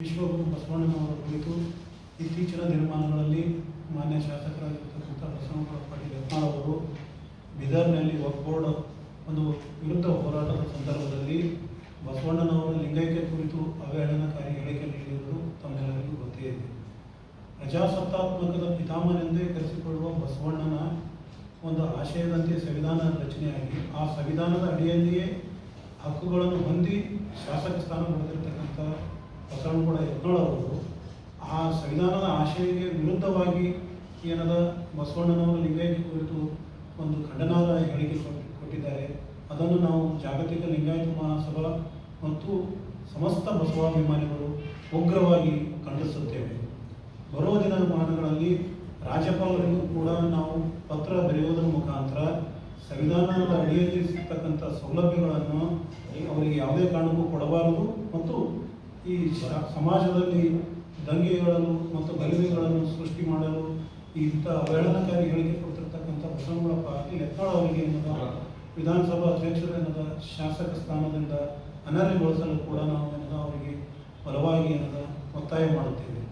ವಿಶ್ವಗುರು ಬಸವಣ್ಣನವರ ಕುರಿತು ಇತ್ತೀಚಿನ ದಿನಮಾನಗಳಲ್ಲಿ ಮಾನ್ಯ ಶಾಸಕರಾಗಿರ್ತಕ್ಕಂಥ ಬಸವನಗೌಡ ಪಾಟೀಲ್ ಅವರು ಬೀದರ್ನಲ್ಲಿ ಬೋರ್ಡ್ ಒಂದು ವಿರುದ್ಧ ಹೋರಾಟದ ಸಂದರ್ಭದಲ್ಲಿ ಬಸವಣ್ಣನವರ ಲಿಂಗೈಕ್ಯ ಕುರಿತು ಅವಹೇಳನಕಾರಿ ಹೇಳಿಕೆ ನೀಡಿರುವುದು ತಮ್ಮೆಲ್ಲರಿಗೂ ಗೊತ್ತೇ ಇದೆ. ಪ್ರಜಾಸತ್ತಾತ್ಮಕದ ಪಿತಾಮನೆಂದೇ ಕರೆಸಿಕೊಳ್ಳುವ ಬಸವಣ್ಣನ ಒಂದು ಆಶಯದಂತೆ ಸಂವಿಧಾನ ರಚನೆಯಾಗಿ, ಆ ಸಂವಿಧಾನದ ಅಡಿಯಲ್ಲಿಯೇ ಹಕ್ಕುಗಳನ್ನು ಹೊಂದಿ ಶಾಸಕ ಸ್ಥಾನ ಪಡೆದಿರತಕ್ಕಂಥ ಬಸವನಗೌಡ ಅವರು ಆ ಸಂವಿಧಾನದ ಆಶಯಕ್ಕೆ ವಿರುದ್ಧವಾಗಿ ಏನದ ಬಸವಣ್ಣನವರ ಲಿಂಗಾಯತ ಕುರಿತು ಒಂದು ಖಂಡನಾದ ಹೇಳಿಕೆ ಕೊಟ್- ಕೊಟ್ಟಿದ್ದಾರೆ. ಅದನ್ನು ನಾವು ಜಾಗತಿಕ ಲಿಂಗಾಯತ ಮಹಾಸಭಾ ಮತ್ತು ಸಮಸ್ತ ಬಸವಾಭಿಮಾನಿಗಳು ಉಗ್ರವಾಗಿ ಖಂಡಿಸುತ್ತೇವೆ. ಬರುವ ದಿನಮಾನಗಳಲ್ಲಿ ರಾಜ್ಯಪಾಲರಿಗೂ ಕೂಡ ನಾವು ಪತ್ರ ಬರೆಯುವುದರ ಮುಖಾಂತರ ಸಂವಿಧಾನದ ಅಡಿಯಲ್ಲಿ ಸಿಗ್ತಕ್ಕಂಥ ಸೌಲಭ್ಯಗಳನ್ನು ಅವರಿಗೆ ಯಾವುದೇ ಕಾರಣಕ್ಕೂ ಕೊಡಬಾರದು ಮತ್ತು ಈ ಸಮಾಜದಲ್ಲಿ ದಂಗೆಗಳನ್ನು ಮತ್ತು ಗಲಭೆಗಳನ್ನು ಸೃಷ್ಟಿ ಮಾಡಲು ಇಂಥ ಅವಹೇಳನಕಾರಿ ಹೇಳಿಕೆ ಕೊಡ್ತಿರ್ತಕ್ಕಂಥ ಬಸವನಗೌಡ ಪಾಟೀಲ್ ಯತ್ನಾಳ್ ಅವರಿಗೆ ಏನದ ವಿಧಾನಸಭಾ ಅಧ್ಯಕ್ಷರು ಏನದ ಶಾಸಕ ಸ್ಥಾನದಿಂದ ಅನರ್ಹಗೊಳಿಸಲು ಕೂಡ ನಾವು ಏನದ ಅವರಿಗೆ ಬಲವಾಗಿ ಏನದ ಒತ್ತಾಯ ಮಾಡುತ್ತೇವೆ.